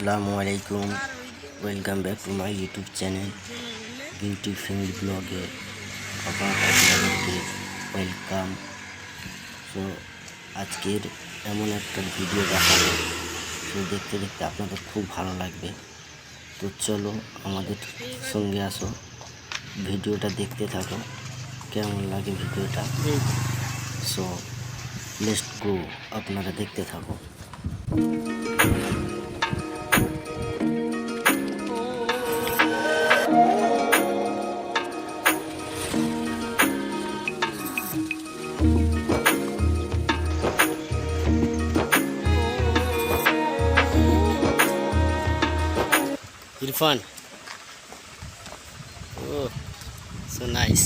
আসসালামু আলাইকুম। Welcome back to my YouTube channel beauty family ব্লগে আবার আপনাদেরকে ওয়েলকাম তো আজকের এমন একটা ভিডিও দেখাবো। তো দেখতে দেখতে আপনাদের খুব ভালো লাগবে। তো চলো আমাদের সঙ্গে আসো। ভিডিওটা দেখতে থাকো। কেমন লাগে ভিডিওটা? সো লেটস গো আপনারা দেখতে থাকো। ইরফান। ও সো নাইস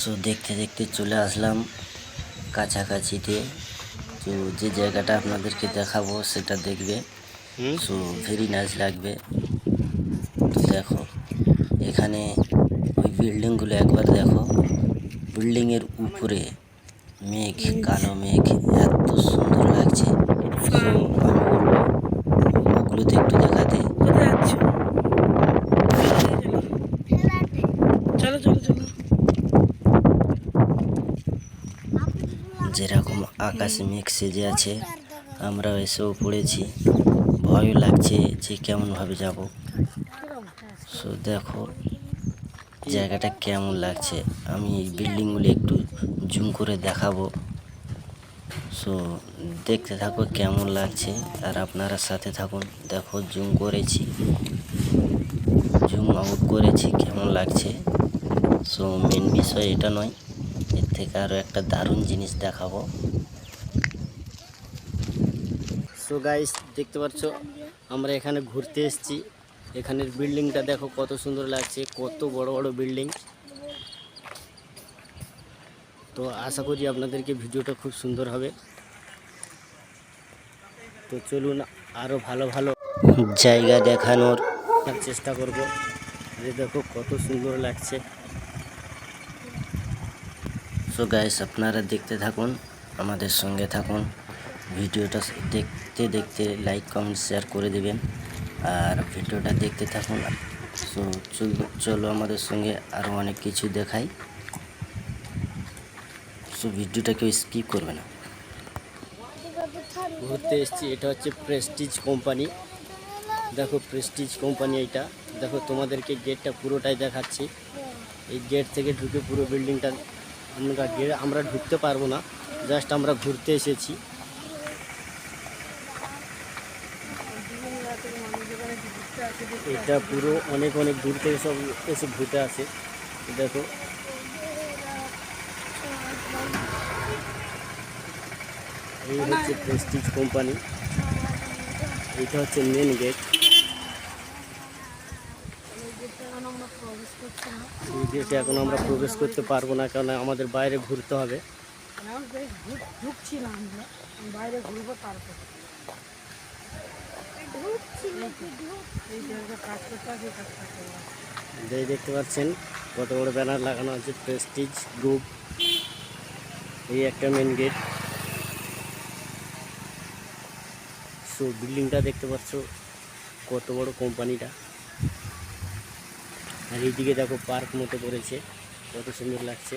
সো দেখতে দেখতে চলে আসলাম কাছাকাছিতে। তো যে জায়গাটা আপনাদেরকে দেখাবো সেটা দেখবে। সো ভেরি নাইস লাগবে। তো দেখো এখানে ওই বিল্ডিংগুলো একবার দেখো। বিল্ডিংয়ের উপরে মেঘ কালো মেঘ এত সুন্দর লাগছে। একটু দেখাতে। চলো চলো যেরকম আকাশে মেঘ সেজে আছে আমরা এসেও পড়েছি। ভয় লাগছে যে কেমনভাবে যাব। সো দেখো, জায়গাটা কেমন লাগছে। আমি এই বিল্ডিংগুলো একটু জুম করে দেখাবো। সো দেখতে থাকো কেমন লাগছে আর আপনারা সাথে থাকুন। দেখো জুম করেছি। জুম আউট করেছি, কেমন লাগছে? সো মেন বিষয় এটা নয়, এর থেকে আরও একটা দারুণ জিনিস দেখাবো। সো গাইস দেখতে পাচ্ছ, আমরা এখানে ঘুরতে এসেছি। এখানের বিল্ডিংটা দেখো কত সুন্দর লাগছে, কত বড় বড় বিল্ডিং। তো, আশা করি আপনাদেরকে ভিডিওটা খুব সুন্দর হবে। তো চলুন আরও ভালো ভালো জায়গা দেখানোর চেষ্টা করব। যে দেখো কত সুন্দর লাগছে। সো গাইস আপনারা দেখতে থাকুন, আমাদের সঙ্গে থাকুন। ভিডিওটা দেখতে দেখতে লাইক কমেন্ট শেয়ার করে দেবেন। আর ভিডিওটা দেখতে থাকুন। সো চলো আমাদের সঙ্গে আরও অনেক কিছু দেখাই। সো ভিডিওটা কেউ স্কিপ করবে না। ঘুরতে এসেছি, এটা হচ্ছে প্রেস্টিজ কোম্পানি দেখো প্রেস্টিজ কোম্পানি এইটা। দেখো তোমাদেরকে গেটটা পুরোটাই দেখাচ্ছি। এই গেট থেকে ঢুকে পুরো বিল্ডিংটা আমরা গেট, আমরা ঢুকতে পারব না। জাস্ট আমরা ঘুরতে এসেছি। এটা পুরো অনেক অনেক দূর থেকে সব এসে ঘুরতে আসে। দেখো। এই হচ্ছে প্রেস্টিজ কোম্পানি এটা হচ্ছে মেন গেট এই গেটে এখন আমরা প্রবেশ করতে পারব না কারণ আমাদের বাইরে ঘুরতে হবে। বাইরে দেখতে পাচ্ছেন, কত বড় ব্যানার লাগানো আছে প্রেস্টিজ গ্রুপ এই একটা মেন গেট সো বিল্ডিংটা দেখতে পাচ্ছ, কত বড় কোম্পানিটা আর এইদিকে দেখো পার্ক মতো করেছে কত সুন্দর লাগছে।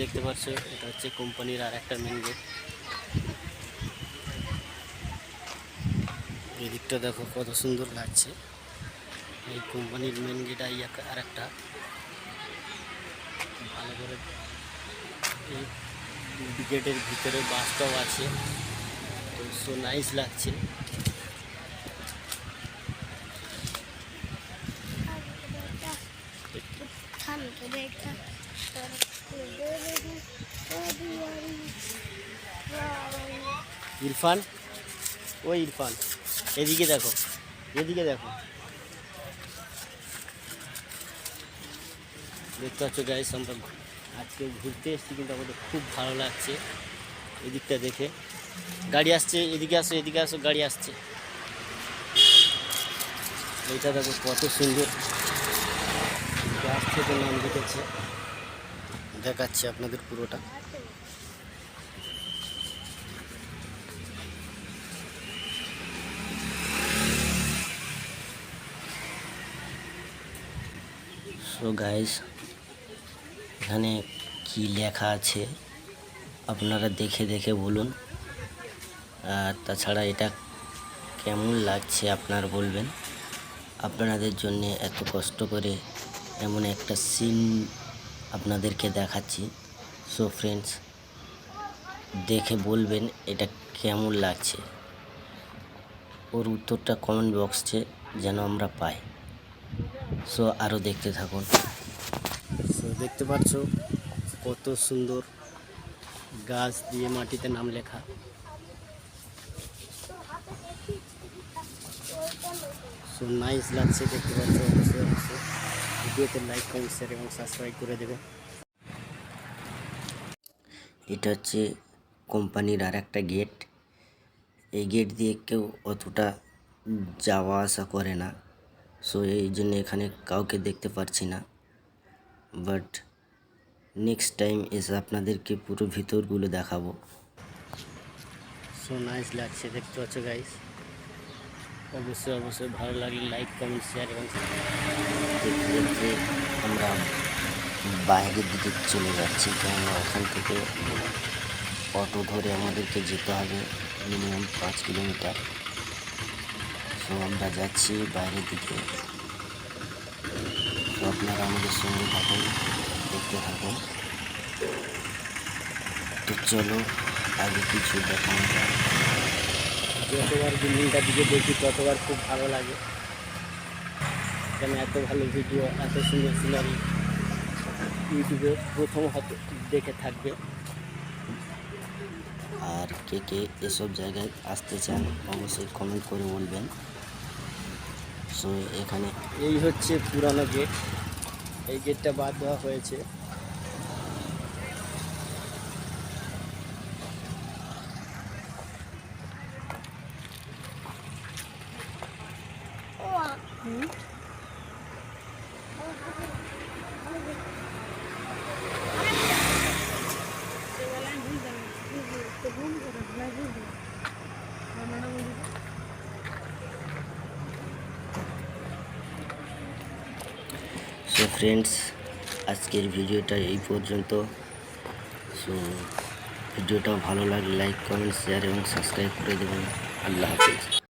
দেখতে পাচ্ছ, এটা হচ্ছে কোম্পানির আর একটা মেন গেট এই দিকটা দেখো, কত সুন্দর লাগছে। এই কোম্পানির মেন গেট আর একটা। ভালো করে এই গেটের ভিতরে বাসটাও আছে। তো সো নাইস লাগছে। ইরফান? ও ইরফান। এদিকে দেখো এদিকে দেখো। দেখতে পাচ্ছ গাইস আমরা আজকে ঘুরতে এসেছি কিন্তু আমাদের খুব ভালো লাগছে। এদিকটা দেখে। গাড়ি আসছে, এদিকে আসো এদিকে আসো, গাড়ি আসছে। এইটা দেখো কত সুন্দর। গাছ থেকে নাম দেখেছে। দেখাচ্ছি আপনাদের পুরোটা। সো গাইস এখানে কি লেখা আছে আপনারা দেখে দেখে বলুন। আর তাছাড়া এটা কেমন লাগছে আপনার বলবেন। আপনাদের জন্য এত কষ্ট করে এমন একটা সিন আপনাদেরকে দেখাচ্ছি। সো ফ্রেন্ডস দেখে বলবেন এটা কেমন লাগছে। ওর উত্তরটা কমেন্ট বক্সে যেন আমরা পাই। সো আরও দেখতে থাকুন। দেখতে পাচ্ছ কত সুন্দর গাছ দিয়ে মাটিতে নাম লেখা। সো নাইস লাগছে দেখতে পাচ্ছ, অবশ্যই অবশ্যই। ভিডিওতে লাইক কমেন্ট শেয়ার এবং সাবস্ক্রাইব করে দেবে। এটা হচ্ছে কোম্পানির আর একটা গেট এই গেট দিয়ে কেউ অতটা যাওয়া আসা করে না। সো এই জন্য এখানে কাউকে দেখতে পারছি না। বাট নেক্সট টাইম এসে আপনাদেরকে পুরো ভিতরগুলো দেখাবো। সো নাইস লাগছে দেখতে পাচ্ছ গাইস অবশ্যই অবশ্যই ভালো লাগলে লাইক কমেন্ট শেয়ার এবং দেখতে দেখতে আমরা বাইরের দিকে চলে যাচ্ছি কেননা ওখান থেকে অটো ধরে আমাদেরকে যেতে হবে মিনিমাম পাঁচ কিলোমিটার। সো আমরা যাচ্ছি বাইরের দিকে। তো আপনারা আমাদের সঙ্গে থাকুন দেখতে থাকুন। তো চলো আগে কিছু দেখানো যায় যতবার বিল্ডিংটার দিকে দেখি ততবার খুব ভালো লাগে। কেন এত ভালো ভিডিও এত সুন্দর সিনারি ইউটিউবে প্রথম হয়তো দেখে থাকবে। আর কে কে এসব জায়গায় আসতে চান অবশ্যই কমেন্ট করে বলবেন। সো এখানে। এই হচ্ছে পুরানো গেট এই গেটটা বাদ দেওয়া হয়েছে। সো ফ্রেন্ডস আজকের ভিডিওটা এই পর্যন্ত। সো ভিডিওটা ভালো লাগলে লাইক কমেন্ট শেয়ার এবং সাবস্ক্রাইব করে দেবেন। আল্লাহ হাফিজ।